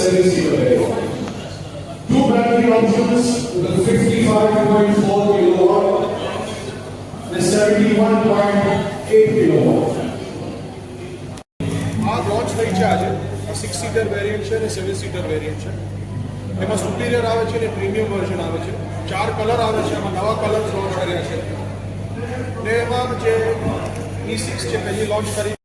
seven-seater variant. Two battery options with a 55.4 kilowatt and 71.8 kilowatt. આ launch થઈ છે આજે. સિક્સ સીટર વેરિયન્ટ છે અને સેવન સીટર વેરિયન્ટ છે. એમાં સુપિરિયર આવે છે અને પ્રીમિયમ વર્ઝન આવે છે. ચાર કલર આવે છે. એમાં નવા કલર લોન્ચ કર્યા છે. ને એમાં જે ઈ સિક્સ છે, પહેલી લોન્ચ કરી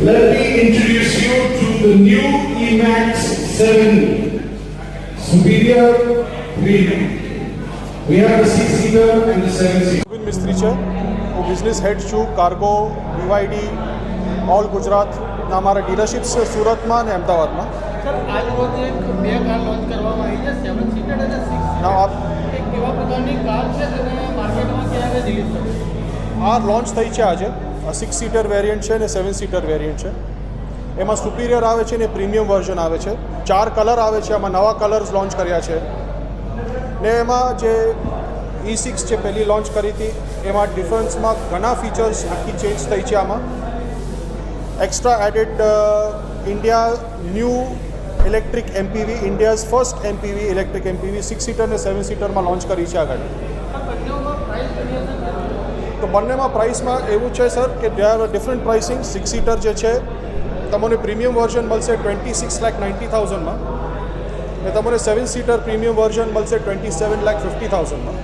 Let me introduce you to the new E-Max 7 Superior Premium. We have the 6 seater and the 7 seater. Govind મિસ્ત્રી છે. હું બિઝનેસ હેડ છું કાર્ગો બીવાયડી ઓલ ગુજરાતના અમારા ડીલરશિપ્સ છે સુરતમાં અને અમદાવાદમાં. સર આજ રોજ એક બે કાર લોન્ચ કરવામાં આવી છે સેવન સીટર અને સિક્સ ના આપ એક કેવા પ્રકારની કાર છે અને માર્કેટમાં ક્યારે રિલીઝ થશે આ લોન્ચ થઈ છે આજે. સિક્સ સીટર વેરિયન્ટ છે અને સેવન સીટર વેરિયન્ટ છે. એમાં સુપિરિયર આવે છે ને પ્રીમિયમ વર્ઝન આવે છે. ચાર કલર આવે છે, આમાં નવા કલર્સ લોન્ચ કર્યા છે. ને એમાં જે ઈ સિક્સ છે પહેલી લોન્ચ કરી હતી, એમાં ડિફરન્સમાં ઘણા ફીચર્સ આખી ચેન્જ થઈ છે આમાં. Extra added India new electric MPV India's first MPV electric MPV six seater અને સેવન સીટરમાં લોન્ચ કરી છે આગળ. તો બંનેમાં પ્રાઇસમાં એવું છે સર કે there are different pricing six seater જે છે, તમને પ્રીમિયમ વર્ઝન મળશે ટ્વેન્ટી સિક્સ લાખ નાઇન્ટી થાઉઝન્ડમાં ને તમને સેવન સીટર પ્રીમિયમ વર્ઝન મળશે ટ્વેન્ટી સેવન લાખ ફિફ્ટી થાઉઝન્ડમાં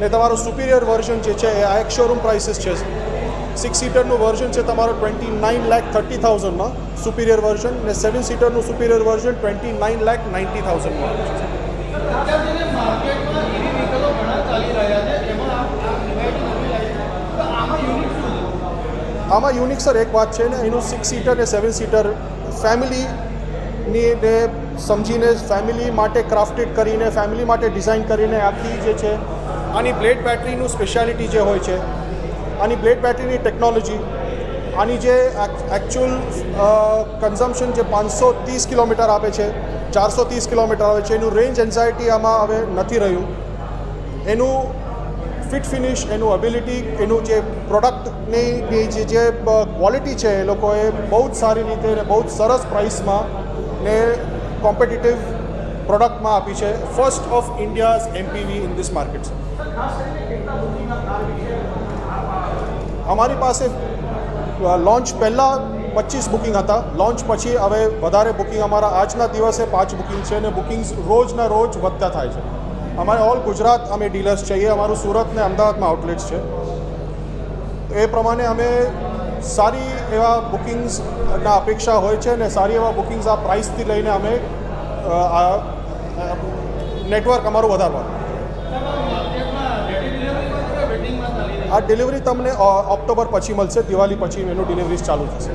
ને તમારું સુપિરિયર વર્ઝન જે છે, એ આ એક શોરૂમ પ્રાઇસીસ છે સિક્સ સીટરનું વર્ઝન છે તમારો ટ્વેન્ટી નાઇન લાખ થર્ટી થાઉઝન્ડમાં સુપિરિયર વર્ઝન ને સેવન સીટરનું superior version twenty nine lakh ninety થાઉઝન્ડમાં અત્યાર સુધી માર્કેટમાં એવી વ્હીકલો ઘણા ચાલી રહ્યા છે એમાં આ આ ડિવાઇડિંગ નવી લાવી છે તો આમાં યુનિક શું છે આમાં યુનિક સર એક વાત છે ને, એનું સિક્સ સીટર ને સેવન સીટર ફેમિલીની ને સમજીને ફેમિલી માટે ક્રાફ્ટેડ કરીને ફેમિલી માટે ડિઝાઇન કરીને આખી જે છે, આની બ્લેડ બેટરીનું સ્પેશિયાલિટી જે હોય છે, આની બ્લેડ બેટરીની ટેકનોલોજી આની જે એકચ્યુઅલ કન્ઝમ્પશન જે પાંચસો ત્રીસ કિલોમીટર આપે છે, ચારસો ત્રીસ કિલોમીટર આવે છે, એનું રેન્જ એન્ઝાયટી આમાં હવે નથી રહ્યું. એનું ફિટ ફિનિશ, એનું એબિલિટી એનું જે પ્રોડક્ટની જે જે ક્વોલિટી છે, એ લોકોએ બહુ જ સારી રીતે ને બહુ જ સરસ પ્રાઇસમાં ને કોમ્પિટિટિવ પ્રોડક્ટમાં આપી છે. First of India's MPV in this market અમારી પાસે લોન્ચ પહેલાં પચીસ બુકિંગ હતા. લોન્ચ પછી હવે વધારે બુકિંગ અમારા આજના દિવસે પાંચ બુકિંગ છે અને બુકિંગ્સ રોજના રોજ વધતા થાય છે. અમારે ઓલ ગુજરાત અમે ડીલર્સ છીએ, અમારું સુરત ને અમદાવાદમાં આઉટલેટ્સ છે. તો એ પ્રમાણે અમે સારી એવા બુકિંગ્સના અપેક્ષા હોય છે ને સારી એવા બુકિંગ્સ આ પ્રાઇસથી લઈને અમે નેટવર્ક અમારું વધારવાનું. આ ડિલિવરી તમને ઓક્ટોબર પછી મળશે, દિવાળી પછી એનું ડિલિવરીઝ ચાલુ થશે.